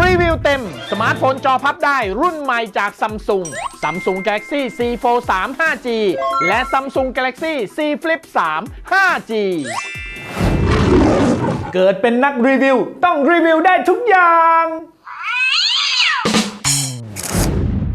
รีวิวเต็ม สมาร์ทโฟนจอพับได้รุ่นใหม่จาก Samsung Samsung Galaxy C Fold 3 5G และ Samsung Galaxy C Flip 3 5G เกิดเป็นนักรีวิว ต้องรีวิวได้ทุกอย่าง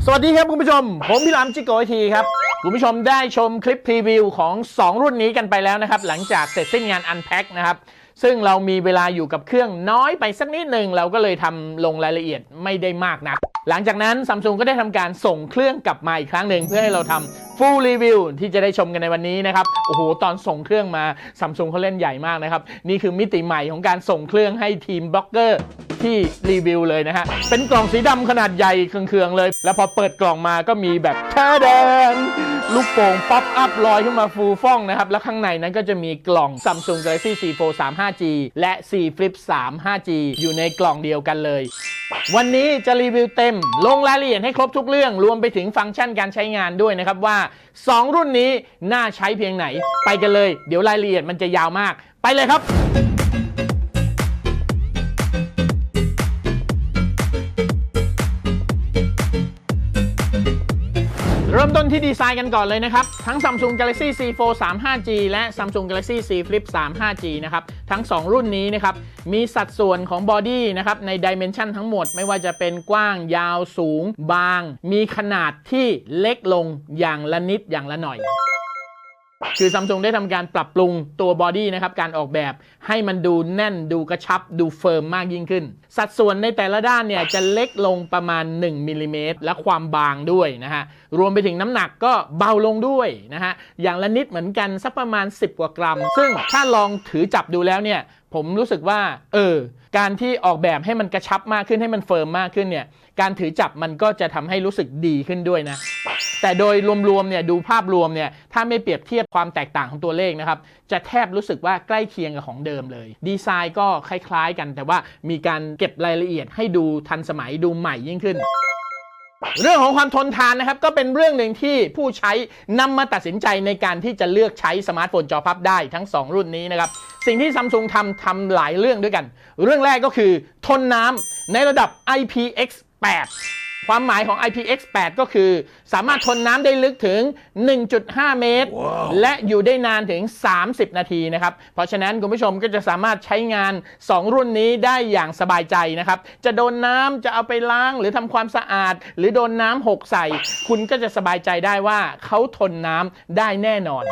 สวัสดีครับคุณผู้ชม ผมพี่รามจิโกไอทีครับคุณผู้ชมได้ชมคลิปพรีวิวของ 2 รุ่นนี้กันไปแล้วนะครับ หลังจากเสร็จสิ้นงาน Unpack นะครับ ซึ่งเรามีเวลาอยู่กับเครื่องน้อยไปสักนิดหนึ่งเราก็เลยทำลงรายละเอียดไม่ได้มากนัก หลังจากนั้นซัมซุงก็ได้ทำการส่งเครื่องกลับมาอีกครั้งหนึ่งเพื่อให้เราทำ full review ที่จะได้ชมกันในวันนี้นะครับ โอ้โห ตอนส่งเครื่องมาซัมซุงเขาเล่นใหญ่มากนะครับ นี่คือมิติใหม่ของการส่งเครื่องให้ทีมบล็อกเกอร์ที่รีวิวเลยนะฮะ เป็นกล่องสีดำขนาดใหญ่เคืองๆเลย แล้วพอเปิดกล่องมาก็มีแบบแท้แดงลูกโป่งป๊อปอัพลอยขึ้นมาฟูฟ่องนะครับ แล้วข้างในนั้นก็จะมีกล่อง Samsung Galaxy C Fold 3 5G และ C Flip 3 5G อยู่ในกล่องเดียวกันเลย วันนี้จะรีวิวเต็ม ลงรายละเอียดให้ครบทุกเรื่อง รวมไปถึงฟังก์ชันการใช้งานด้วยนะครับว่า 2 รุ่นนี้น่าใช้เพียงไหน ไปกันเลย เดี๋ยวรายละเอียดมันจะยาวมาก ไปเลยครับ เริ่มต้นที่ดีไซน์กันก่อนเลยนะครับ ทั้ง Samsung Galaxy C Fold 3 5G และ Samsung Galaxy C Flip 3 5G นะครับ ทั้ง 2 รุ่นนี้นะครับ มีสัดส่วนของบอดี้นะครับในดิเมนชันทั้งหมดไม่ว่าจะเป็นกว้างยาวสูง บาง มีขนาดที่เล็กลงอย่างละนิดอย่างละหน่อย คือซัมซุงได้ทำการปรับปรุงตัวบอดี้นะครับ การออกแบบให้มันดูแน่นดูกระชับดูเฟิร์มมากยิ่งขึ้น สัดส่วนในแต่ละด้านเนี่ย จะเล็กลงประมาณ 1มิลลิเมตรและความบางด้วยนะฮะ รวมไปถึงน้ำหนักก็เบาลงด้วยนะฮะ อย่างละนิดเหมือนกันสักประมาณ 10 กว่ากรัม ซึ่งถ้าลองถือจับดูแล้วเนี่ย ผมรู้สึกว่า เออ การที่ออกแบบให้มันกระชับมากขึ้นให้มันเฟิร์มมากขึ้นเนี่ย การถือจับมันก็จะทำให้รู้สึกดีขึ้นด้วยนะ แต่โดยรวมๆเนี่ยดูภาพรวมเนี่ยถ้าไม่เปรียบเทียบความแตกต่างของตัวเลขนะครับจะแทบรู้สึกว่าใกล้เคียงกับของเดิมเลย ดีไซน์ก็คล้ายๆ กัน แต่ว่ามีการเก็บรายละเอียดให้ดูทันสมัยดูใหม่ยิ่งขึ้นเรื่องของความทนทานนะครับก็เป็นเรื่องหนึ่งที่ผู้ใช้นำมาตัดสินใจในการที่จะเลือกใช้สมาร์ทโฟนจอพับได้ทั้ง 2 รุ่นนี้นะครับสิ่งที่ซัมซุงทำทำหลายเรื่องด้วยกัน เรื่องแรกก็คือทนน้ำในระดับ IPX IPX8 ความหมายของ IPX8 ก็คือ สามารถทนน้ำได้ลึกถึง 1.5 เมตร และอยู่ได้นานถึง 30 นาทีนะครับ เพราะฉะนั้นคุณผู้ชมก็จะสามารถใช้งาน 2 รุ่นนี้ได้อย่างสบายใจนะครับ จะโดนน้ำจะเอาไปล้างหรือทำความสะอาด หรือโดนน้ำหกใส่ คุณก็จะสบายใจได้ว่าเขาทนน้ำได้แน่นอน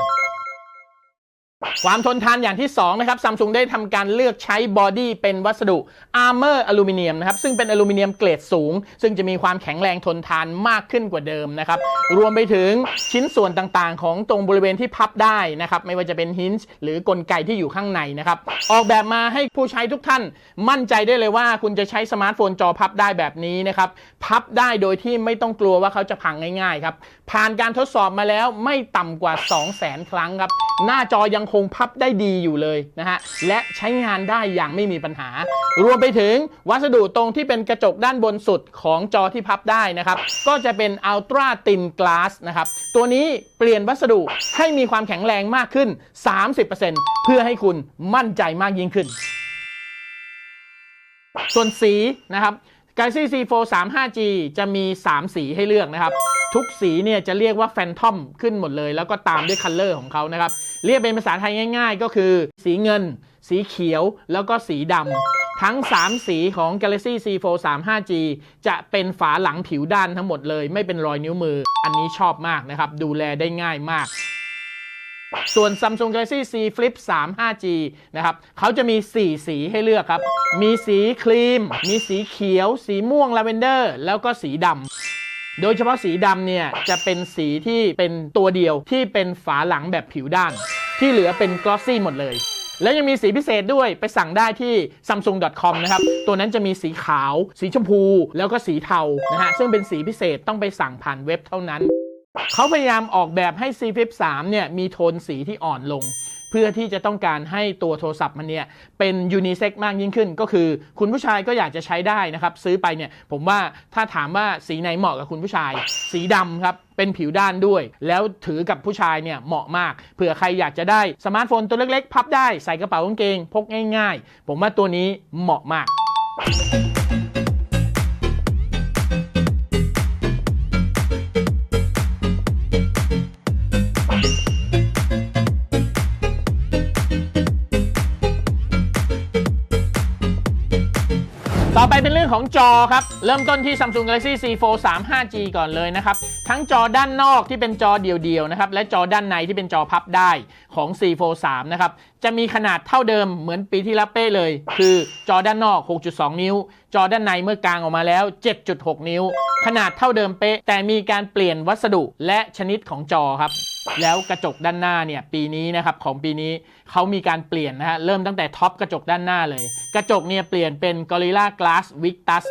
ความทนทานอย่างที่ 2 นะครับซัมซุงได้ทำการเลือกใช้บอดี้เป็นวัสดุอาร์เมอร์อลูมิเนียมนะครับซึ่งเป็นอลูมิเนียมเกรดสูง ซึ่งจะมีความแข็งแรงทนทานมากขึ้นกว่าเดิมนะครับรวมไปถึงชิ้นส่วนต่างๆ ของตรงบริเวณที่พับได้นะครับไม่ว่าจะเป็นฮินส์หรือกลไกที่อยู่ข้างในนะครับออกแบบมาให้ผู้ใช้ทุกท่าน มั่นใจได้เลยว่าคุณจะใช้สมาร์ทโฟนจอพับได้แบบนี้นะครับพับได้โดยที่ไม่ต้องกลัวว่าเขาจะพังง่ายๆครับผ่านการทดสอบมาแล้วไม่ต่ำกว่า 2 0 0 0 0 0 ครั้งครับ หน้าจอยังคงพับได้ดีอยู่เลยนะฮะ และใช้งานได้อย่างไม่มีปัญหา รวมไปถึงวัสดุตรงที่เป็นกระจกด้านบนสุดของจอที่พับได้นะครับ ก็จะเป็น Ultra Thin Glass นะครับ ตัวนี้เปลี่ยนวัสดุให้มีความแข็งแรงมากขึ้น 30%เพื่อให้คุณมั่นใจมากยิ่งขึ้น ส่วนสีนะครับ Galaxy C Fold 3 5G จะมี 3 สีให้เลือกนะครับ ทุกสีเนี่ยจะเรียกว่าแฟนทอมขึ้นหมดเลย แล้วก็ตามด้วยคัลเลอร์ของเขานะครับ เรียกเป็นภาษาไทยง่าย ๆ ก็คือ สีเงิน สีเขียวแล้วก็สีดำทั้ง 3 สีของ Galaxy C Fold 3 5G จะเป็นฝาหลังผิวด้านทั้งหมดเลย ไม่เป็นรอยนิ้วมือ อันนี้ชอบมากนะครับ ดูแลได้ง่ายมาก ส่วน Samsung Galaxy C Flip 3 5G นะครับเขาจะมี 4 สีให้เลือกครับ มีสีครีม มีสีเขียว สีม่วงลาเวนเดอร์ แล้วก็สีดำโดยเฉพาะสีดำเนี่ย จะเป็นสีที่เป็นตัวเดียวที่เป็นฝาหลังแบบผิวด้าน ที่เหลือเป็นกลอสซี่หมดเลย แล้วยังมีสีพิเศษด้วยไปสั่งได้ที่ samsung.com นะครับ ตัวนั้นจะมีสีขาว สีชมพู แล้วก็สีเทานะฮะซึ่งเป็นสีพิเศษต้องไปสั่งผ่านเว็บเท่านั้น เขาพยายามออกแบบให้ C Flip 3เนี่ยมีโทนสีที่อ่อนลง เพื่อที่จะต้องการให้ตัวโทรศัพท์มันเนี่ยเป็นยูนิเซ็กมากยิ่งขึ้น ก็คือคุณผู้ชายก็อยากจะใช้ได้นะครับ ซื้อไปเนี่ยผมว่าถ้าถามว่าสีไหนเหมาะกับคุณผู้ชาย สีดำครับเป็นผิวด้านด้วย แล้วถือกับผู้ชายเนี่ยเหมาะมากเผื่อใครอยากจะได้สมาร์ทโฟนตัวเล็กๆ พับได้ใส่กระเป๋ากางเกง พกง่าย ๆ ผมว่าตัวนี้เหมาะมาก ले รื่องของจอครับ เริ่มต้นที่ Samsung Galaxy C4 3 5G ก่อนเลยนะครับ ทั้งจอด้านนอกที่เป็นจอเดี่ยวๆนะครับ และจอด้านในที่เป็นจอพับได้ของ C4 3นะครับ จะมีขนาดเท่าเดิมเหมือนปีที่แล้วเป้เลย คือจอด้านนอก 6.2 นิ้ว จอด้านในเมื่อกลางออกมาแล้ว 7.6 นิ้ว ขนาดเท่าเดิมเป๊ะ แต่มีการเปลี่ยนวัสดุและชนิดของจอครับแล้วกระจกด้านหน้าเนี่ยปีนี้นะครับของปีนี้เขามีการเปลี่ยนนะฮะเริ่มตั้งแต่ท็อปกระจกด้านหน้าเลย กระจกเนี่ยเปลี่ยนเป็น Gorilla Glass Victus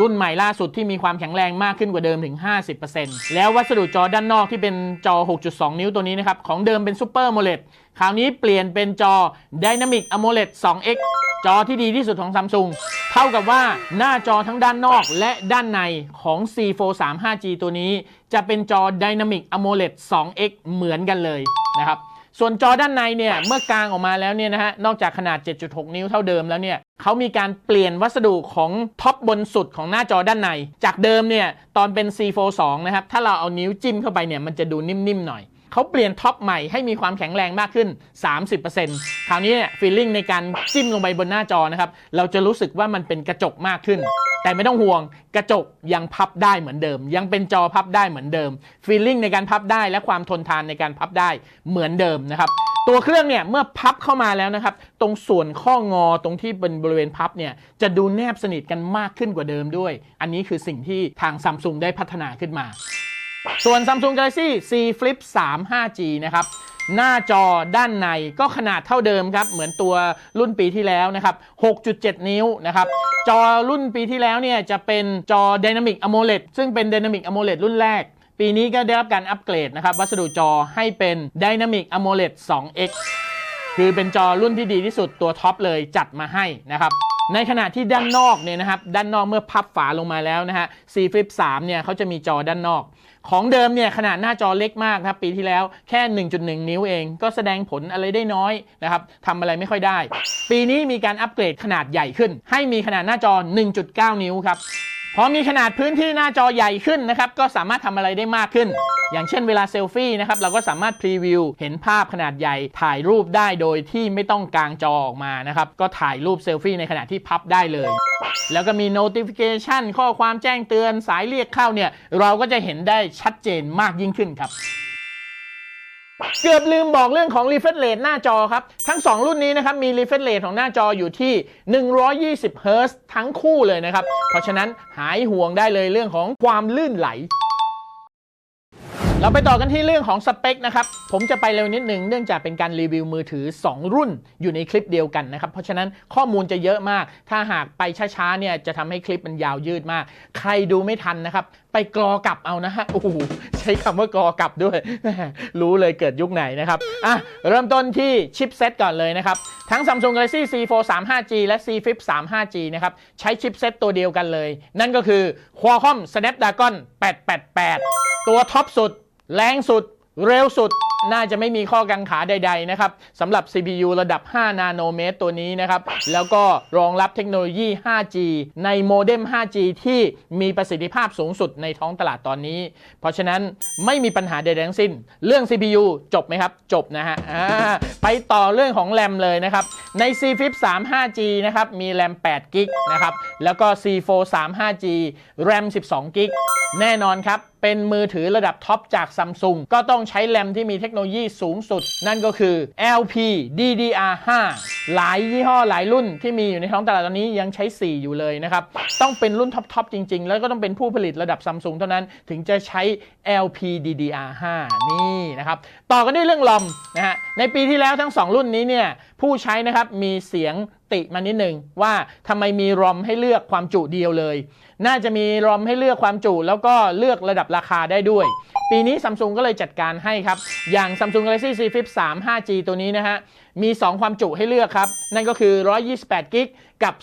รุ่นใหม่ล่าสุดที่มีความแข็งแรงมากขึ้นกว่าเดิมถึง 50%แล้ววัสดุจอด้านนอกที่เป็นจอ 6.2 นิ้วตัวนี้นะครับ ของเดิมเป็น Super AMOLED คราวนี้เปลี่ยนเป็นจอ Dynamic AMOLED 2X จอที่ดีที่สุดของ Samsung เท่ากับว่าหน้าจอทั้งด้านนอกและด้านในของ C4 3 5G ตัวนี้ จะเป็นจอ Dynamic AMOLED 2X เหมือนกันเลยนะครับ ส่วนจอด้านในเนี่ยเมื่อกลางออกมาแล้วเนี่ยนะฮะนอกจากขนาด 7.6 นิ้วเท่าเดิมแล้วเนี่ยเขามีการเปลี่ยนวัสดุของท็อปบนสุดของหน้าจอด้านใน จากเดิมเนี่ยตอนเป็น C4 2 นะครับถ้าเราเอานิ้วจิ้มเข้าไปเนี่ยมันจะดูนิ่มๆหน่อยเขาเปลี่ยนท็อปใหม่ให้มีความแข็งแรงมากขึ้น 30%คราวนี้เนี่ยฟีลลิ่งในการจิ้มลงไปบนหน้าจอนะครับเราจะรู้สึกว่ามันเป็นกระจกมากขึ้น แต่ไม่ต้องห่วงกระจกยังพับได้เหมือนเดิม ยังเป็นจอพับได้เหมือนเดิมฟีลลิ่งในการพับได้และความทนทานในการพับได้เหมือนเดิมนะครับตัวเครื่องเนี่ยเมื่อพับเข้ามาแล้วนะครับ ตรงส่วนข้องอตรงที่เป็นบริเวณพับเนี่ยจะดูแนบสนิทกันมากขึ้นกว่าเดิมด้วย อันนี้คือสิ่งที่ทางซัมซุงได้พัฒนาขึ้นมา ส่วน Samsung Galaxy C Flip 3 5G นะครับ หน้าจอด้านในก็ขนาดเท่าเดิมครับ เหมือนตัวรุ่นปีที่แล้วนะครับ 6.7 นิ้วนะครับ จอรุ่นปีที่แล้วเนี่ยจะเป็นจอ Dynamic AMOLED ซึ่งเป็น Dynamic AMOLED รุ่นแรก ปีนี้ก็ได้รับการอัปเกรดนะครับ วัสดุจอให้เป็น Dynamic AMOLED 2X คือเป็นจอรุ่นที่ดีที่สุดตัวท็อปเลยจัดมาให้นะครับ ในขณะที่ด้านนอกเนี่ยนะครับด้านนอกเมื่อพับฝาลงมาแล้วนะฮะ C Flip 3เนี่ยเขาจะมีจอด้านนอก ของเดิมเนี่ยขนาดหน้าจอเล็กมากครับปีที่แล้วแค่ 1.1 นิ้วเอง ก็แสดงผลอะไรได้น้อยนะครับทำอะไรไม่ค่อยได้ ปีนี้มีการอัปเกรดขนาดใหญ่ขึ้น ให้มีขนาดหน้าจอ 1.9 นิ้วครับ พอมีขนาดพื้นที่หน้าจอใหญ่ขึ้นนะครับ ก็สามารถทำอะไรได้มากขึ้น อย่างเช่นเวลาเซลฟี่นะครับ เราก็สามารถพรีวิวเห็นภาพขนาดใหญ่ถ่ายรูปได้โดยที่ไม่ต้องกางจอออกมานะครับ ก็ถ่ายรูปเซลฟี่ในขณะที่พับได้เลย แล้วก็มี notification ข้อความแจ้งเตือนสายเรียกเข้าเนี่ย เราก็จะเห็นได้ชัดเจนมากยิ่งขึ้นครับ เกือบลืมบอกเรื่องของ refresh rate หน้าจอครับ ทั้ง 2 รุ่นนี้นะครับ มี refresh rate ของหน้าจออยู่ที่ 120 Hz ทั้งคู่เลยนะครับ เพราะฉะนั้นหายห่วงได้เลยเรื่องของความลื่นไหล เราไปต่อกันที่เรื่องของสเปคนะครับ ผมจะไปเร็วนิดหนึ่งเนื่องจากเป็นการรีวิวมือถือ 2 รุ่นอยู่ในคลิปเดียวกันนะครับ เพราะฉะนั้นข้อมูลจะเยอะมาก ถ้าหากไปช้าๆเนี่ยจะทำให้คลิปมันยาวยืดมาก ใครดูไม่ทันนะครับไปกรอกลับเอานะฮะโอ้โหใช้คำว่ากรอกลับด้วย รู้เลยเกิดยุคไหนนะครับอะเริ่มต้นที่ชิปเซตก่อนเลยนะครับ ทั้ง Samsung Galaxy C4 35G และ C Flip 35G นะครับ ใช้ชิปเซตตัวเดียวกันเลย นั่นก็คือ Qualcomm Snapdragon 888 ตัวท็อปสุด แรงสุด เร็วสุด น่าจะไม่มีข้อกังขาใด ๆ นะครับสำหรับ CPU ระดับ 5 นาโนเมตรตัวนี้นะครับ แล้วก็รองรับเทคโนโลยี 5G ในโมเด็ม 5G ที่มีประสิทธิภาพสูงสุดในท้องตลาดตอนนี้ เพราะฉะนั้นไม่มีปัญหาใดๆทั้งสิ้น เรื่อง CPU จบไหมครับ จบนะฮะไปต่อเรื่องของแรมเลยนะครับ ใน C Flip 3 5G นะครับ มีแรม8กิกนะครับ แล้วก็ C4 3 5G แรม12กิกแน่นอนครับเป็นมือถือระดับท็อปจากซัมซุงก็ต้องใช้แรมที่มีเทคโนโลยีสูงสุด นั่นก็คือ LP DDR5 หลายยี่ห้อหลายรุ่นที่มีอยู่ในท้องตลาดตอนนี้ยังใช้ 4 อยู่เลยนะครับ ต้องเป็นรุ่นท็อปๆจริง ๆ แล้วก็ต้องเป็นผู้ผลิตระดับซัมซุงเท่านั้นถึงจะใช้ LP DDR5 นี่นะครับ ต่อกันด้วยเรื่องลอมนะฮะในปีที่แล้วทั้ง 2 รุ่นนี้เนี่ยผู้ใช้นะครับมีเสียงติมานิดหนึ่งว่าทำไมมีรอมให้เลือกความจุเดียวเลย น่าจะมีรอมให้เลือกความจุ แล้วก็เลือกระดับราคาได้ด้วย ปีนี้ซัมซุงก็เลยจัดการให้ครับ อย่าง Samsung Galaxy Z Flip 3 5G ตัวนี้นะฮะ มี 2 ความจุให้เลือกครับ นั่นก็คือ128กิกกับ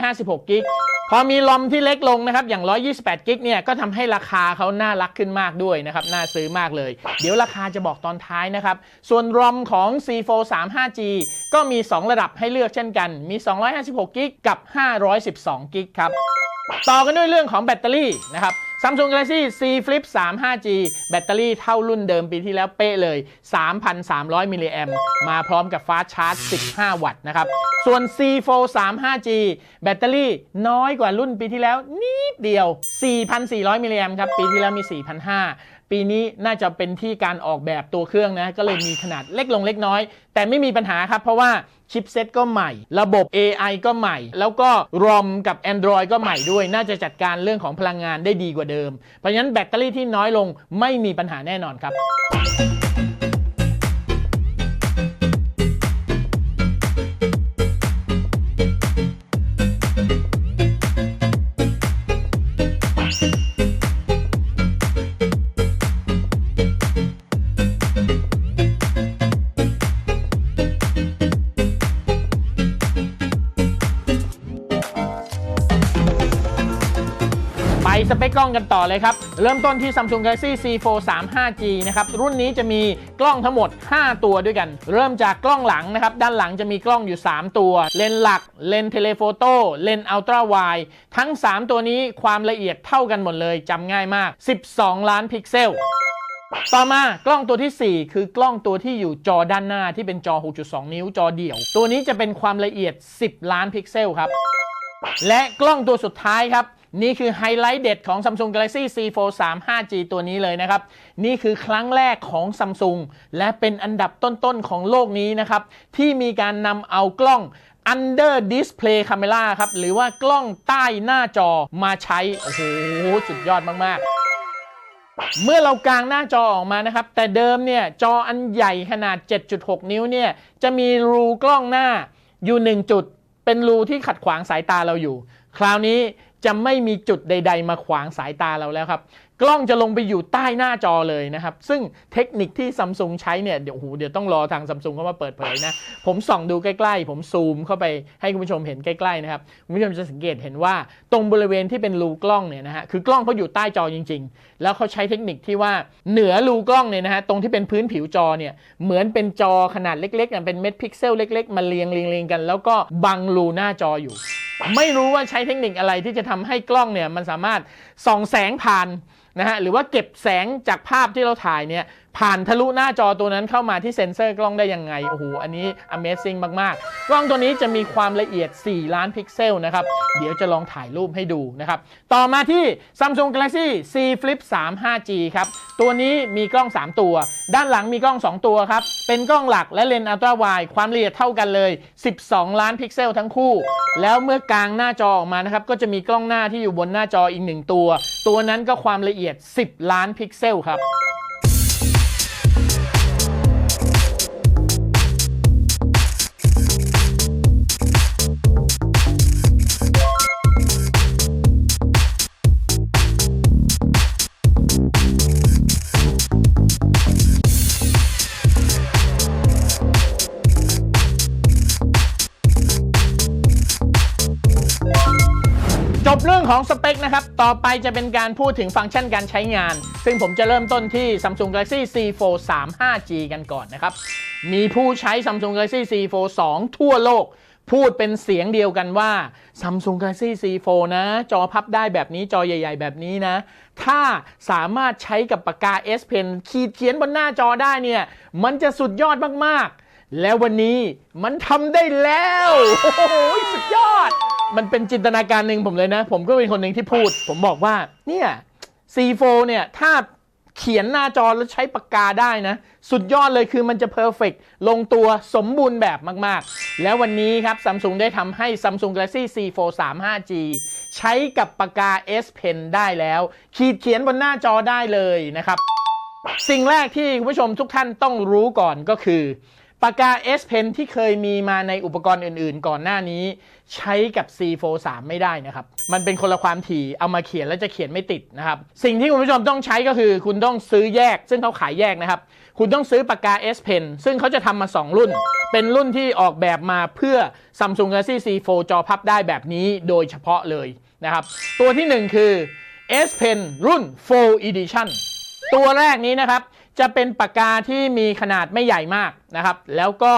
256กิกพอมีลอมที่เล็กลงนะครับ อย่าง 128กิกเนี่ยก็ทำให้ราคาเขาน่ารักขึ้นมากด้วยนะครับ น่าซื้อมากเลย เดี๋ยวราคาจะบอกตอนท้ายนะครับ ส่วนรอมของ C4 35G ก็มี 2 ระดับให้เลือกเช่นกัน มี 256กิกกับ 512กิกครับ ต่อกันด้วยเรื่องของแบตเตอรี่นะครับ Samsung Galaxy C Flip 3 5G แบตเตอรี่เท่ารุ่นเดิมปีที่แล้วเป๊ะเลย 3,300 มิลลิแอมมาพร้อมกับฟ้าชาร์จ 15 วัตต์นะครับ ส่วน C Fold 3 5G แบตเตอรี่น้อยกว่ารุ่นปีที่แล้วนิดเดียว 4,400 มิลลิแอมครับ ปีที่แล้วมี 4,500 ปีนี้น่าจะเป็นที่การออกแบบตัวเครื่องนะ ก็เลยมีขนาดเล็กลงเล็กน้อย แต่ไม่มีปัญหาครับ เพราะว่าชิปเซ็ตก็ใหม่ ระบบ AI ก็ใหม่ แล้วก็ ROM กับ Android ก็ใหม่ด้วย น่าจะจัดการเรื่องของพลังงานได้ดีกว่าเดิม เพราะฉะนั้นแบตเตอรี่ที่น้อยลงไม่มีปัญหาแน่นอนครับ กล้องกันต่อเลยครับ เริ่มต้นที่ Samsung Galaxy C Fold 3 5G นะครับ รุ่นนี้จะมีกล้องทั้งหมด 5 ตัวด้วยกัน เริ่มจากกล้องหลังนะครับ ด้านหลังจะมีกล้องอยู่ 3 ตัว เลนส์หลัก เลนส์เทเลโฟโต้ เลนส์อัลตร้าไวทั้ง 3 ตัวนี้ความละเอียดเท่ากันหมดเลยจำง่ายมาก 12 ล้านพิกเซลต่อมากล้องตัวที่ 4 คือกล้องตัวที่อยู่จอด้านหน้าที่เป็นจอ 6.2 นิ้วจอเดี่ยว ตัวนี้จะเป็นความละเอียด 10 ล้านพิกเซลครับ และกล้องตัวสุดท้ายครับ นี่คือไฮไลท์เด็ดของ Samsung Galaxy C Fold 3 5G ตัวนี้เลยนะครับ นี่คือครั้งแรกของ Samsung และเป็นอันดับต้นๆของโลกนี้นะครับ ที่มีการนำเอากล้อง Under Display Camera ครับ หรือว่ากล้องใต้หน้าจอมาใช้ โอ้โห สุดยอดมากๆเมื่อเรากางหน้าจอออกมานะครับ แต่เดิมเนี่ย จออันใหญ่ขนาด 7.6 นิ้วเนี่ย จะมีรูกล้องหน้าอยู่ 1 จุด เป็นรูที่ขัดขวางสายตาเราอยู่ คราวนี้ จะไม่มีจุดใด ๆ มาขวางสายตาเราแล้วครับ กล้องจะลงไปอยู่ใต้หน้าจอเลยนะครับ ซึ่งเทคนิคที่ซัมซุงใช้เนี่ยเดี๋ยวโอ้เดี๋ยวต้องรอทางซัมซุงเข้ามาเปิดเผยนะ ผมส่องดูใกล้ๆ ผมซูมเข้าไปให้คุณผู้ชมเห็นใกล้ๆนะครับ คุณผู้ชมจะสังเกตเห็นว่าตรงบริเวณที่เป็นรูกล้องเนี่ยนะฮะคือกล้องเขาอยู่ใต้จอจริง ๆ แล้วเขาใช้เทคนิคที่ว่าเหนือรูกล้องเนี่ยนะฮะตรงที่เป็นพื้นผิวจอเนี่ยเหมือนเป็นจอขนาดเล็กๆอะเป็นเม็ดพิกเซลเล็ก ๆ มาเรียงเรียงกัน แล้วก็บังรูหน้าจออยู่ไม่รู้ว่าใช้เทคนิคอะไรที่จะทำให้กล้องเนี่ยมันสามารถส่องแสงผ่าน นะฮะหรือว่าเก็บแสงจากภาพที่เราถ่ายเนี่ย ผ่านทะลุหน้าจอตัวนั้นเข้ามาที่เซ็นเซอร์กล้องได้ยังไง โอ้โห อันนี้ Amazing มาก ๆ กล้องตัวนี้จะมีความละเอียด 4 ล้านพิกเซลนะครับ เดี๋ยวจะลองถ่ายรูปให้ดูนะครับ ต่อมาที่ Samsung Galaxy C Flip 3 5G ครับ ตัวนี้มีกล้อง 3 ตัว ด้านหลังมีกล้อง 2 ตัวครับ เป็นกล้องหลักและเลนส์อัลตร้าไวความละเอียดเท่ากันเลย 12 ล้านพิกเซลทั้งคู่ แล้วเมื่อกลางหน้าจอออกมานะครับ ก็จะมีกล้องหน้าที่อยู่บนหน้าจออีกหนึ่งตัว ตัวนั้นก็ความละเอียด 10 ล้านพิกเซลครับ จบเรื่องของสเปคนะครับ ต่อไปจะเป็นการพูดถึงฟังก์ชันการใช้งาน ซึ่งผมจะเริ่มต้นที่ Samsung Galaxy C Fold 3 5G กันก่อนนะครับ มีผู้ใช้ Samsung Galaxy C Fold 2 ทั่วโลก พูดเป็นเสียงเดียวกันว่า Samsung Galaxy C Fold นะ จอพับได้แบบนี้จอใหญ่ ๆ แบบนี้นะ ถ้าสามารถใช้กับปากกา S Pen ขีดเขียนบนหน้าจอได้เนี่ย มันจะสุดยอดมากๆ แล้ววันนี้มันทำได้แล้ว โอ้โหสุดยอด มันเป็นจินตนาการหนึ่งผมเลยนะ ผมก็เป็นคนหนึ่งที่พูด ผมบอกว่า เนี่ย C4 เนี่ย ถ้าเขียนหน้าจอแล้วใช้ปากกาได้นะ สุดยอดเลยคือมันจะเพอร์เฟกลงตัวสมบูรณ์แบบมาก ๆ แล้ววันนี้ครับ Samsung ได้ทำให้ Samsung Galaxy C4 3 5G ใช้กับปากกา S Pen ได้แล้ว ขีดเขียนบนหน้าจอได้เลยนะครับ สิ่งแรกที่คุณผู้ชมทุกท่านต้องรู้ก่อนก็คือ ปากกา S Pen ที่เคยมีมาในอุปกรณ์อื่นๆ ก่อนหน้านี้ ใช้กับ C4 3 ไม่ได้นะครับ มันเป็นคนละความถี่เอามาเขียนแล้วจะเขียนไม่ติดนะครับ สิ่งที่คุณผู้ชมต้องใช้ก็คือ คุณต้องซื้อแยก ซึ่งเขาขายแยกนะครับ คุณต้องซื้อปากกา S Pen ซึ่งเขาจะทำมา 2 รุ่น เป็นรุ่นที่ออกแบบมาเพื่อ Samsung Galaxy C4 จอพับได้แบบนี้โดยเฉพาะเลยนะครับ ตัวที่ 1 คือ S Pen รุ่น Full Edition ตัวแรกนี้นะครับ จะเป็นปากกาที่มีขนาดไม่ใหญ่มากนะครับ แล้วก็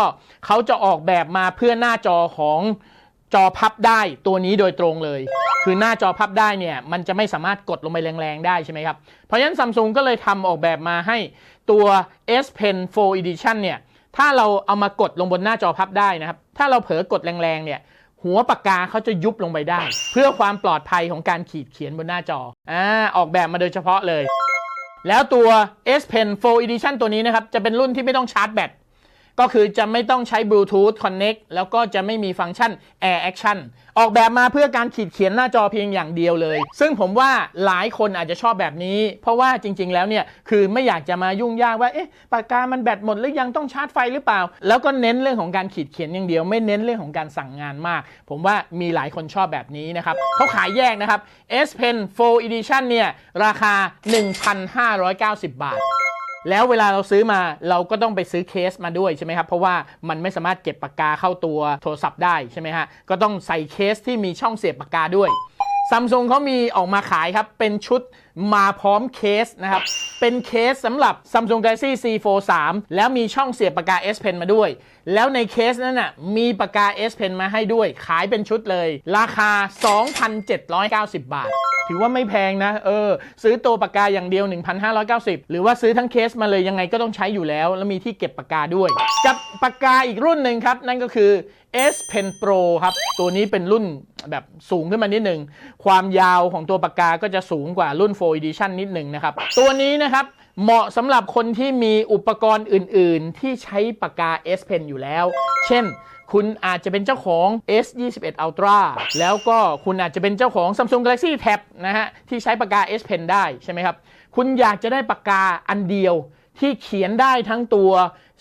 เขาจะออกแบบมาเพื่อหน้าจอของจอพับได้ตัวนี้โดยตรงเลย คือหน้าจอพับได้เนี่ยมันจะไม่สามารถกดลงไปแรงๆ ได้ใช่ไหมครับ เพราะฉะนั้นซัมซุงก็เลยทำออกแบบมาให้ตัว S Pen 4 Edition เนี่ยถ้าเราเอามากดลงบนหน้าจอพับได้นะครับ ถ้าเราเผลอกดแรงๆเนี่ยหัวปากกาเขาจะยุบลงไปได้ เพื่อความปลอดภัยของการขีดเขียนบนหน้าจออ่าออกแบบมาโดยเฉพาะเลย แล้วตัว S Pen 4 Edition ตัวนี้นะครับ จะเป็นรุ่นที่ไม่ต้องชาร์จแบต ก็คือจะไม่ต้องใช้ Bluetooth Connect แล้วก็จะไม่มีฟังก์ชัน Air Action ออกแบบมาเพื่อการขีดเขียนหน้าจอเพียงอย่างเดียวเลย ซึ่งผมว่าหลายคนอาจจะชอบแบบนี้ เพราะว่าจริง ๆ แล้วเนี่ย คือไม่อยากจะมายุ่งยากว่าเอ๊ะปากกามันแบตหมดหรือยังต้องชาร์จไฟหรือเปล่า แล้วก็เน้นเรื่องของการขีดเขียนอย่างเดียว ไม่เน้นเรื่องของการสั่งงานมาก ผมว่ามีหลายคนชอบแบบนี้นะครับเขาขายแยกนะครับ S Pen 4 Edition เนี่ยราคา 1,590 บาท แล้วเวลาเราซื้อมาเราก็ต้องไปซื้อเคสมาด้วยใช่ไหมครับ เพราะว่ามันไม่สามารถเก็บปากกาเข้าตัวโทรศัพท์ได้ใช่ไหมฮะ ก็ต้องใส่เคสที่มีช่องเสียบปากกาด้วย ซัมซุงเขามีออกมาขายครับ เป็นชุดมาพร้อมเคสนะครับ เป็นเคสสำหรับ Samsung Galaxy C Fold 3แล้วมีช่องเสียบปากกา S Pen มาด้วย แล้วในเคสนั้นน่ะมีปากกา S Pen มาให้ด้วย ขายเป็นชุดเลย ราคา 2,790 บาท ถือว่าไม่แพงนะ เออ ซื้อตัวปากกาอย่างเดียว 1,590 หรือว่าซื้อทั้งเคสมาเลยยังไงก็ต้องใช้อยู่แล้ว แล้วมีที่เก็บปากกาด้วย กับปากกาอีกรุ่นหนึ่งครับ นั่นก็คือ S Pen Pro ครับ ตัวนี้เป็นรุ่นแบบสูงขึ้นมานิดหนึ่ง ความยาวของตัวปากกาก็จะสูงกว่ารุ่น 4 Edition นิดหนึ่งนะครับ ตัวนี้นะครับเหมาะสำหรับคนที่มีอุปกรณ์อื่น ๆ ที่ใช้ปากกา S Pen อยู่แล้ว เช่น คุณอาจจะเป็นเจ้าของ S21 Ultra แล้วก็คุณอาจจะเป็นเจ้าของ Samsung Galaxy Tab นะฮะ ที่ใช้ปากกา S Pen ได้ใช่ไหมครับ คุณอยากจะได้ปากกาอันเดียวที่เขียนได้ทั้งตัว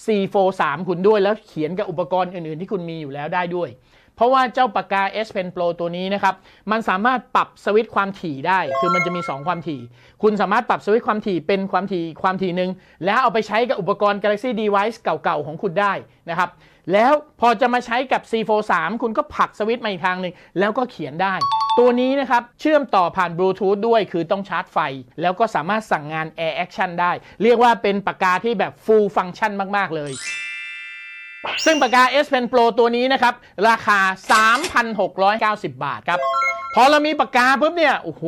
C43 คุณด้วยแล้วเขียนกับอุปกรณ์อื่น ๆ ที่คุณมีอยู่แล้วได้ด้วย เพราะว่าเจ้าปากกา S Pen Pro ตัวนี้นะครับ มันสามารถปรับสวิตช์ความถี่ได้ คือมันจะมี 2 ความถี่ คุณสามารถปรับสวิตช์ความถี่เป็นความถี่ความถี่หนึ่งแล้วเอาไปใช้กับอุปกรณ์ Galaxy Device เก่า ๆ ของคุณได้นะครับแล้วพอจะมาใช้กับ C43 คุณก็ผลักสวิตช์มาอีกทางหนึ่งแล้วก็เขียนได้ ตัวนี้นะครับ เชื่อมต่อผ่านบลูทูธด้วยคือต้องชาร์จไฟ แล้วก็สามารถสั่งงาน Air Action ได้ เรียกว่าเป็นปากกาที่แบบ full function มาก ๆ เลยซึ่งปากกา S Pen Pro ตัวนี้นะครับ ราคา 3,690 บาทครับ พอเรามีปากกาปุ๊บเนี่ย โอ้โห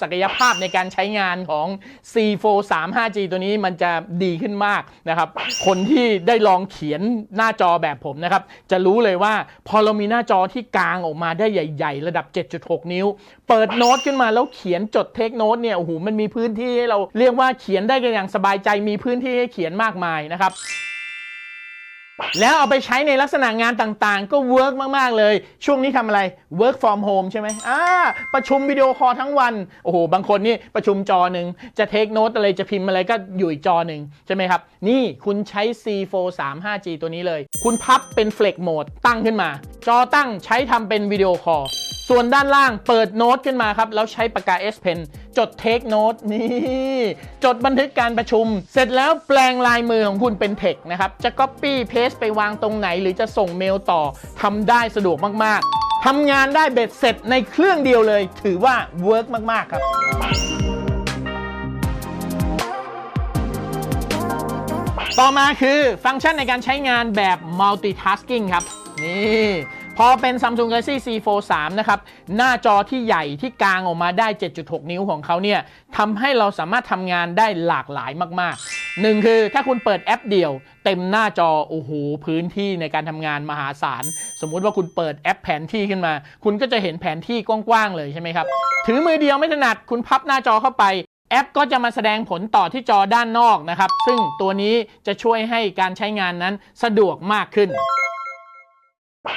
ศักยภาพในการใช้งานของ C4 3 5G ตัวนี้มันจะดีขึ้นมากนะครับ คนที่ได้ลองเขียนหน้าจอแบบผมนะครับ จะรู้เลยว่าพอเรามีหน้าจอที่กลางออกมาได้ใหญ่ ๆ ระดับ 7.6 นิ้ว เปิดโน้ตขึ้นมาแล้วเขียนจดเทคโน้ตเนี่ย โอ้โห มันมีพื้นที่ให้เราเรียกว่าเขียนได้กันอย่างสบายใจ มีพื้นที่ให้เขียนมากมายนะครับ แล้วเอาไปใช้ในลักษณะงานต่างๆ ก็เวิร์กมาก ๆ เลย ช่วงนี้ทำอะไร work from home ใช่ไหมอ่าประชุมวิดีโอคอลทั้งวัน โอ้โห บางคนนี่ประชุมจอหนึ่ง จะเทคโนตอะไรจะพิมพ์อะไรก็อยู่อีกจอหนึ่งใช่ไหมครับ นี่คุณใช้ C4 3 5G ตัวนี้เลย คุณพับเป็น Flex Mode ตั้งขึ้นมา จอตั้งใช้ทำเป็นวิดีโอคอลส่วนด้านล่างเปิดโน้ตขึ้นมาครับ แล้วใช้ปากกา S Pen จดเทคโนตนี่จดบันทึกการประชุม เสร็จแล้วแปลงลายมือของคุณเป็นเทคนะครับ จะ Copy Paste ไปวางตรงไหน หรือจะส่งเมลต่อทำได้สะดวกมาก ๆทำงานได้เบ็ดเสร็จในเครื่องเดียวเลย ถือว่าเวิร์กมาก ๆ ครับต่อมาคือฟังก์ชันในการใช้งานแบบ multitasking ครับ นี่ พอเป็น Samsung Galaxy C Fold 3นะครับ หน้าจอที่ใหญ่ที่กลางออกมาได้ 7.6 นิ้วของเขาเนี่ยทำให้เราสามารถทำงานได้หลากหลายมาก ๆหนึ่งคือถ้าคุณเปิดแอปเดียว เต็มหน้าจอ โอ้โห พื้นที่ในการทำงานมหาศาล สมมุติว่าคุณเปิดแอปแผนที่ขึ้นมา คุณก็จะเห็นแผนที่กว้างๆเลยใช่ไหมครับ ถือมือเดียวไม่ถนัดคุณพับหน้าจอเข้าไปแอปก็จะมาแสดงผลต่อที่จอด้านนอกนะครับ ซึ่งตัวนี้จะช่วยให้การใช้งานนั้นสะดวกมากขึ้น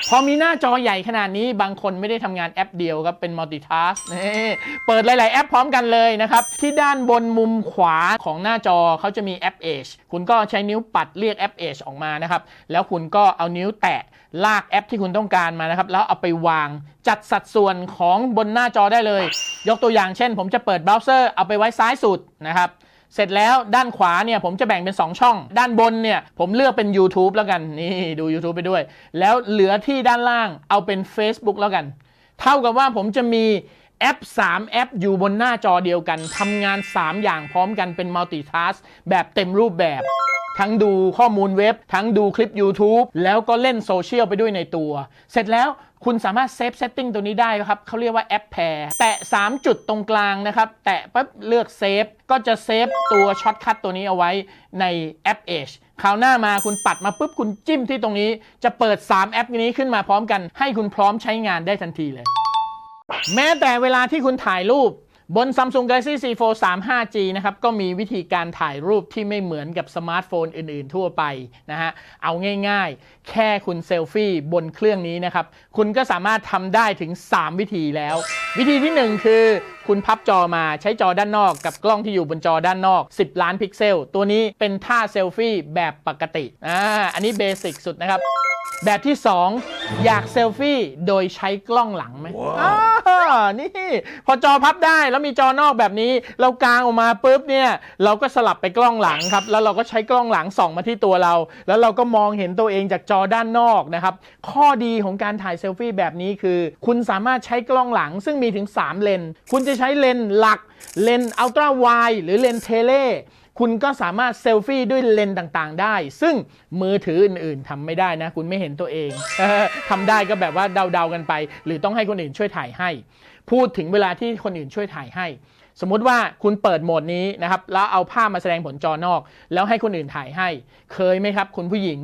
พอมีหน้าจอใหญ่ขนาดนี้บางคนไม่ได้ทำงานแอปเดียวครับ เป็นมัลติทัสนี่เปิดหลาย ๆ แอปพร้อมกันเลยนะครับ ที่ด้านบนมุมขวาของหน้าจอเขาจะมีแอป Edge คุณก็ใช้นิ้วปัดเรียกแอป Edge ออกมานะครับ แล้วคุณก็เอานิ้วแตะลากแอปที่คุณต้องการมานะครับ แล้วเอาไปวางจัดสัดส่วนของบนหน้าจอได้เลย ยกตัวอย่างเช่น ผมจะเปิดเบราว์เซอร์เอาไปไว้ซ้ายสุดนะครับ เสร็จแล้วด้านขวาเนี่ยผมจะแบ่งเป็น 2 ช่อง ด้านบนเนี่ยผมเลือกเป็น YouTube แล้วกันนี่ดู YouTube ไปด้วย แล้วเหลือที่ด้านล่างเอาเป็น Facebook แล้วกัน เท่ากับว่าผมจะมีแอป 3 แอปอยู่บนหน้าจอเดียวกันทำงาน 3 อย่างพร้อมกันเป็นมัลติทัสแบบเต็มรูปแบบทั้งดูข้อมูลเว็บ ทั้งดูคลิป YouTube แล้วก็เล่นโซเชียลไปด้วยในตัว เสร็จแล้ว คุณสามารถเซฟเซตติ้งตัวนี้ได้ครับเขาเรียกว่าแอปแพร์แตะ 3 จุดตรงกลางนะครับ แตะปั๊บเลือกเซฟก็จะเซฟตัวช็อตคัทตัวนี้เอาไว้ในแอป Edge คราวหน้ามาคุณปัดมาปุ๊บคุณจิ้มที่ตรงนี้ จะเปิด 3 แอปนี้ขึ้นมาพร้อมกัน ให้คุณพร้อมใช้งานได้ทันทีเลย แม้แต่เวลาที่คุณถ่ายรูป บน Samsung Galaxy C4 3 5G นะครับก็มีวิธีการถ่ายรูปที่ไม่เหมือนกับสมาร์ทโฟนอื่นๆ ทั่วไปนะฮะเอาง่ายๆ แค่คุณเซลฟี่บนเครื่องนี้นะครับ คุณก็สามารถทำได้ถึง 3 วิธีแล้ว วิธีที่ 1 คือ คุณพับจอมาใช้จอด้านนอกกับกล้องที่อยู่บนจอด้านนอก 10 ล้านพิกเซล ตัวนี้เป็นท่าเซลฟี่แบบปกติอ่าอันนี้เบสิกสุดนะครับ แบบที่ 2 อยากเซลฟี่โดยใช้กล้องหลังไหมอ่านี่ พอจอพับได้แล้วมีจอนอกแบบนี้ เรากางออกมาปุ๊บเนี่ยเราก็สลับไปกล้องหลังครับ แล้วเราก็ใช้กล้องหลังส่องมาที่ตัวเรา แล้วเราก็มองเห็นตัวเองจากจอด้านนอกนะครับ ข้อดีของการถ่ายเซลฟี่แบบนี้คือ คุณสามารถใช้กล้องหลังซึ่งมีถึง 3 เลนส์คุณจะใช้เลนส์หลัก เลนส์อัลตร้าไวหรือเลนส์เทเล คุณก็สามารถเซลฟี่ด้วยเลนส์ต่างๆ ได้ ซึ่งมือถืออื่นๆทำไม่ได้นะ คุณไม่เห็นตัวเองทำได้ก็แบบว่าเดาๆกันไป หรือต้องให้คนอื่นช่วยถ่ายให้ พูดถึงเวลาที่คนอื่นช่วยถ่ายให้ สมมุติว่าคุณเปิดโหมดนี้นะครับ แล้วเอาภาพมาแสดงผลจอนอก แล้วให้คนอื่นถ่ายให้ เคยไหมครับ คุณผู้หญิง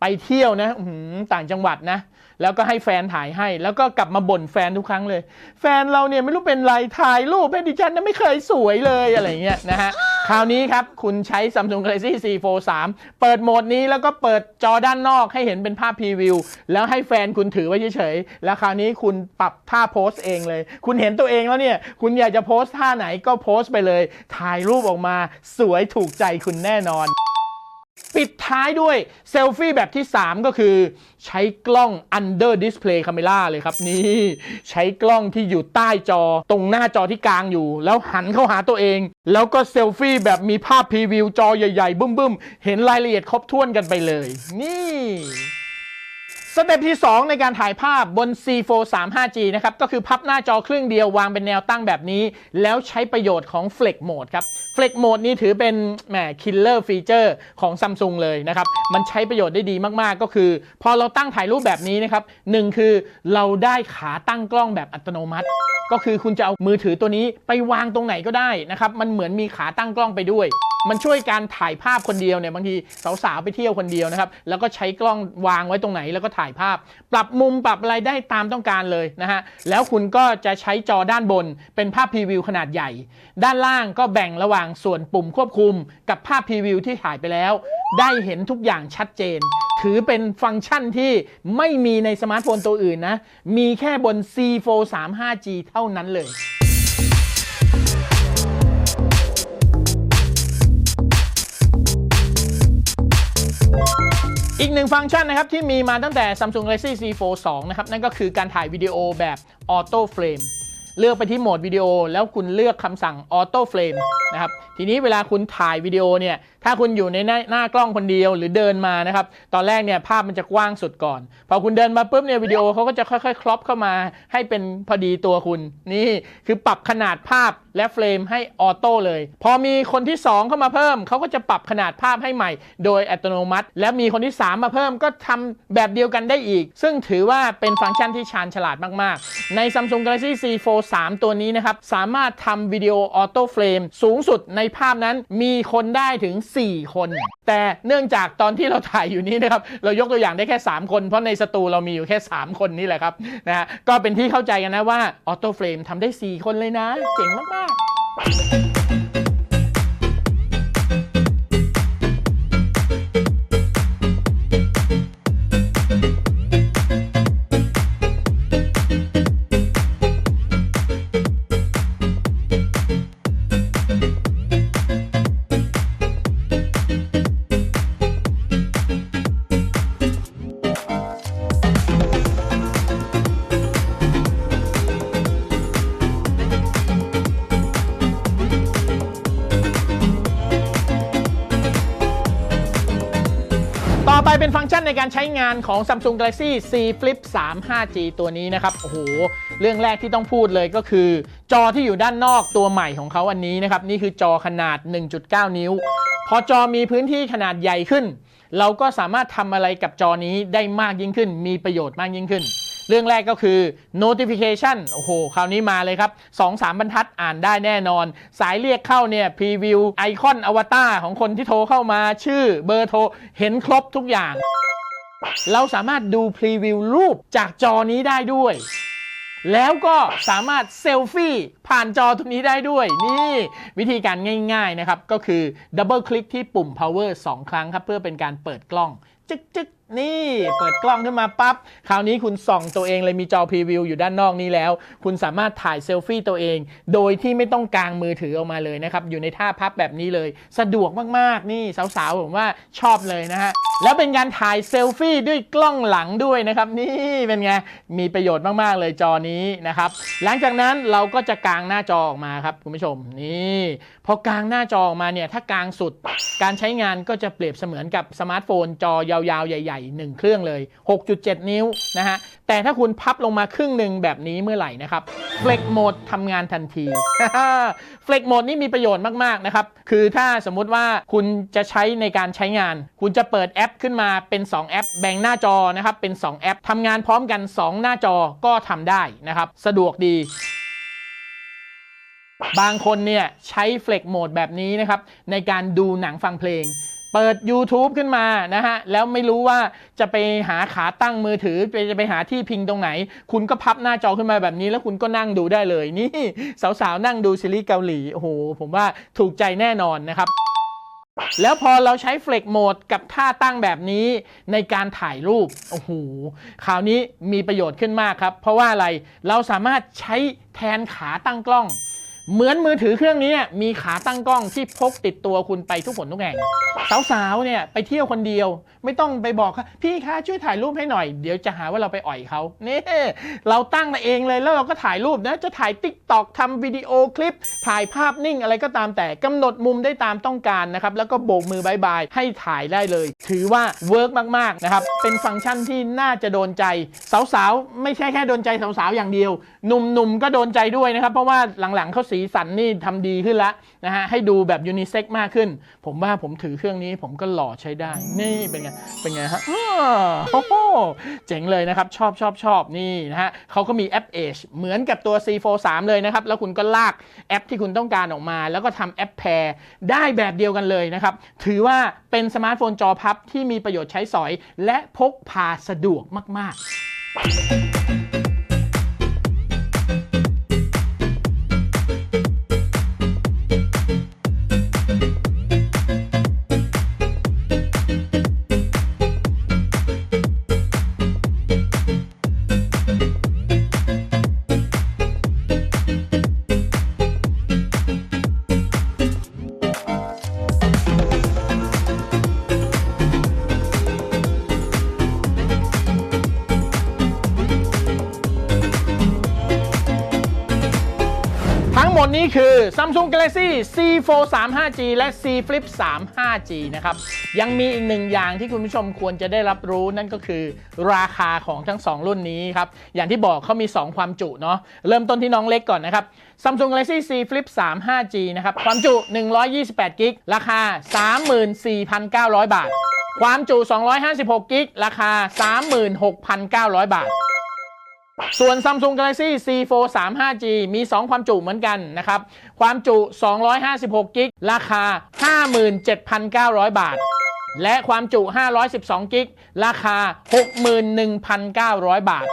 ไปเที่ยวนะหือต่างจังหวัดนะ แล้วก็ให้แฟนถ่ายให้ แล้วก็กลับมาบ่นแฟนทุกครั้งเลย แฟนเราเนี่ยไม่รู้เป็นไรถ่ายรูปให้ดิฉันนะไม่เคยสวยเลยอะไรเงี้ยนะฮะคราวนี้ครับ คุณใช้ Samsung Galaxy C4 3เปิดโหมดนี้แล้วก็เปิดจอด้านนอกให้เห็นเป็นภาพพรีวิว แล้วให้แฟนคุณถือไว้เฉยๆ แล้วคราวนี้คุณปรับท่าโพสเองเลย คุณเห็นตัวเองแล้วเนี่ย คุณอยากจะโพสท่าไหนก็โพสไปเลย ถ่ายรูปออกมาสวยถูกใจคุณแน่นอน ปิดท้ายด้วยเซลฟี่แบบที่ 3 ก็คือใช้กล้อง under display camera เลยครับ นี่ ใช้กล้องที่อยู่ใต้จอตรงหน้าจอที่กลางอยู่ แล้วหันเข้าหาตัวเอง แล้วก็เซลฟี่แบบมีภาพพรีวิวจอใหญ่ ๆ บึ้มๆ เห็นรายละเอียดครบถ้วนกันไปเลย นี่ สเต็ปที่ 2 ในการถ่ายภาพบน C4 3 5G นะครับ ก็คือพับหน้าจอครึ่งเดียววางเป็นแนวตั้งแบบนี้ แล้วใช้ประโยชน์ของ Flex Mode ครับ Flex Mode นี่ถือเป็นแหม killer feature ของ Samsung เลยนะครับ มันใช้ประโยชน์ได้ดีมากๆ ก็คือ พอเราตั้งถ่ายรูปแบบนี้นะครับหนึ่งคือเราได้ขาตั้งกล้องแบบอัตโนมัติ ก็คือคุณจะเอามือถือตัวนี้ไปวางตรงไหนก็ได้นะครับมันเหมือนมีขาตั้งกล้องไปด้วย มันช่วยการถ่ายภาพคนเดียวเนี่ยบางทีสาวๆไปเที่ยวคนเดียวนะครับ แล้วก็ใช้กล้องวางไว้ตรงไหนแล้วก็ถ่ายภาพ ปรับมุมปรับอะไรได้ตามต้องการเลยนะฮะแล้วคุณก็จะใช้จอด้านบน เป็นภาพพรีวิวขนาดใหญ่ ด้านล่างก็แบ่งระหว่างส่วนปุ่มควบคุม กับภาพพรีวิวที่ถ่ายไปแล้ว ได้เห็นทุกอย่างชัดเจน ถือเป็นฟังก์ชันที่ไม่มีในสมาร์ทโฟนตัวอื่นนะมีแค่บน C4 3 5G เท่านั้นเลย อีกหนึ่งฟังก์ชันนะครับที่มีมาตั้งแต่ Samsung Galaxy C4 2นะครับนั่นก็คือการถ่ายวิดีโอแบบออโต้เฟรมเลือกไปที่โหมดวิดีโอแล้วคุณเลือกคำสั่งออโต้เฟรมนะครับทีนี้เวลาคุณถ่ายวิดีโอเนี่ย ถ้าคุณอยู่ในหน้าหน้ากล้องคนเดียวหรือเดินมานะครับ ตอนแรกเนี่ยภาพมันจะกว้างสุดก่อน พอคุณเดินมาปุ๊บเนี่ยวิดีโอเขาก็จะค่อยๆ ครอปเข้ามาให้เป็นพอดีตัวคุณ นี่คือปรับขนาดภาพและเฟรมให้ออโต้เลย พอมีคนที่ 2 เข้ามาเพิ่ม เขาก็จะปรับขนาดภาพให้ใหม่ โดยอัตโนมัติ และมีคนที่ 3 มาเพิ่มก็ทำแบบเดียวกันได้อีก ซึ่งถือว่าเป็นฟังก์ชันที่ชาญฉลาดมาก ๆ ใน Samsung Galaxy C4 3ตัวนี้นะครับ สามารถทำวิดีโอออโต้เฟรมสูงสุดในภาพนั้นมีคนได้ถึง4 คน แต่เนื่องจากตอนที่เราถ่ายอยู่นี้นะครับ เรายกตัวอย่างได้แค่ 3 คน เพราะในสตูเรามีอยู่แค่ 3 คนนี่แหละครับนะฮะก็เป็นที่เข้าใจกันนะว่าออโต้เฟรมทำได้ 4 คนเลยนะ เจ๋งมาก ๆ ใช้งานของ Samsung Galaxy Z Flip 3 5G ตัวนี้นะครับโอ้โหเรื่องแรกที่ต้องพูดเลยก็คือ จอที่อยู่ด้านนอกตัวใหม่ของเขาอันนี้นะครับนี่คือจอขนาด 1.9 นิ้ว พอจอมีพื้นที่ขนาดใหญ่ขึ้น เราก็สามารถทำอะไรกับจอนี้ได้มากยิ่งขึ้น มีประโยชน์มากยิ่งขึ้นเรื่องแรกก็คือ notification โอ้โห คราวนี้มาเลยครับ 2-3 บรรทัดอ่านได้แน่นอน สายเรียกเข้าเนี่ย พรีวิว ไอคอนอวตารของคนที่โทรเข้ามาชื่อเบอร์โทร เห็นครบทุกอย่าง เราสามารถดูพรีวิวรูปจากจอนี้ได้ด้วย แล้วก็สามารถเซลฟี่ผ่านจอตรงนี้ได้ด้วย นี่ วิธีการง่ายๆนะครับ ก็คือดับเบิลคลิกที่ปุ่ม power 2 ครั้งครับ เพื่อเป็นการเปิดกล้อง จึ๊กจึ๊ก นี่เปิดกล้องขึ้นมาปั๊บคราวนี้คุณส่องตัวเองเลยมีจอพรีวิวอยู่ด้านนอกนี้แล้ว คุณสามารถถ่ายเซลฟี่ตัวเอง โดยที่ไม่ต้องกางมือถือออกมาเลยนะครับอยู่ในท่าพับแบบนี้เลย สะดวกมากๆนี่สาวๆผมว่าชอบเลยนะฮะแล้วเป็นการถ่ายเซลฟี่ด้วยกล้องหลังด้วยนะครับ นี่เป็นไงมีประโยชน์มากๆเลยจอนี้นะครับ หลังจากนั้นเราก็จะกางหน้าจอออกมาครับคุณผู้ชมนี่พอกางหน้าจอออกมาเนี่ยถ้ากางสุด การใช้งานก็จะเปรียบเสมือนกับสมาร์ทโฟนจอยาวๆใหญ่ๆ1 เครื่องเลย 6.7 นิ้วนะฮะ แต่ถ้าคุณพับลงมาครึ่งหนึ่งแบบนี้เมื่อไหร่นะครับ Flex Mode ทำงานทันที Flex Mode นี่มีประโยชน์มาก ๆ นะครับ คือถ้าสมมุติว่าคุณจะใช้ในการใช้งาน คุณจะเปิดแอปขึ้นมาเป็น 2 แอป แบ่งหน้าจอนะครับ เป็น 2 แอปทำงานพร้อมกัน 2 หน้าจอก็ทำได้นะครับ สะดวกดีบางคนเนี่ยใช้ Flex Mode แบบนี้นะครับในการดูหนังฟังเพลง เปิด YouTube ขึ้นมานะฮะ แล้วไม่รู้ว่าจะไปหาขาตั้งมือถือไปจะไปหาที่พิงตรงไหน คุณก็พับหน้าจอขึ้นมาแบบนี้ แล้วคุณก็นั่งดูได้เลย นี่สาวๆ นั่งดูซีรีส์เกาหลี โอ้โห ผมว่าถูกใจแน่นอนนะครับแล้วพอเราใช้ Flex Mode กับท่าตั้งแบบนี้ในการถ่ายรูป โอ้โห คราวนี้มีประโยชน์ขึ้นมากครับ เพราะว่าอะไร เราสามารถใช้แทนขาตั้งกล้อง เหมือนมือถือเครื่องนี้มีขาตั้งกล้องที่พกติดตัวคุณไปทุกคนทุกแห่ง สาวๆเนี่ยไปเที่ยวคนเดียว ไม่ต้องไปบอกพี่คะช่วยถ่ายรูปให้หน่อย เดี๋ยวจะหาว่าเราไปอ่อยเขาเนี่เราตั้งมาเองเลยแล้วเราก็ถ่ายรูปนะจะถ่ายติ๊กตอกทำวิดีโอคลิป ถ่ายภาพนิ่งอะไรก็ตามแต่กำหนดมุมได้ตามต้องการนะครับแล้วก็โบกมือบายบายให้ถ่ายได้เลย ถือว่าเวิร์กมากๆนะครับเป็นฟังก์ชันที่น่าจะโดนใจ สาวๆไม่ใช่แค่โดนใจสาวๆอย่างเดียว หนุ่มๆก็โดนใจด้วยนะครับเพราะว่าหลังๆเขาสีสันนี่ทำดีขึ้นแล้วนะฮะให้ดูแบบยูนิเซ็กมากขึ้น ผมว่าผมถือเครื่องนี้ผมก็หล่อใช้ได้ นี่เป็นไง เป็นไงฮะอ้อโอ้โหเจ๋งเลยนะครับ ชอบชอบชอบนี่นะฮะเขาก็มีแอป Edge เหมือนกับตัว C43 เลยนะครับ แล้วคุณก็ลากแอปที่คุณต้องการออกมา แล้วก็ทำแอปแพรได้แบบเดียวกันเลยนะครับ ถือว่าเป็นสมาร์ทโฟนจอพับที่มีประโยชน์ใช้สอย และพกพาสะดวกมาก ๆ Samsung Galaxy C4 3 5G และ C Flip 3 5G นะครับ ยังมีอีกหนึ่งอย่างที่คุณผู้ชมควรจะได้รับรู้นั่นก็คือ ราคาของทั้ง 2 รุ่นนี้ครับ อย่างที่บอกเขามี 2 ความจุเนาะเริ่มต้นที่น้องเล็กก่อนนะครับ Samsung Galaxy C Flip 3 5G นะครับ ความจุ 128กิกราคา 34,900 บาท ความจุ 256กิกราคา 36,900 บาท ส่วน Samsung Galaxy C4 3 5G มี 2 ความจุเหมือนกันนะครับ ความจุ 256กิก ราคา 57,900 บาท และความจุ 512กิก ราคา 61,900 บาท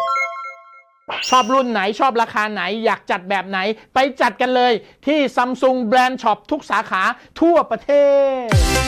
ชอบรุ่นไหนชอบราคาไหนอยากจัดแบบไหน ไปจัดกันเลยที่ Samsung Brand Shop ทุกสาขาทั่วประเทศ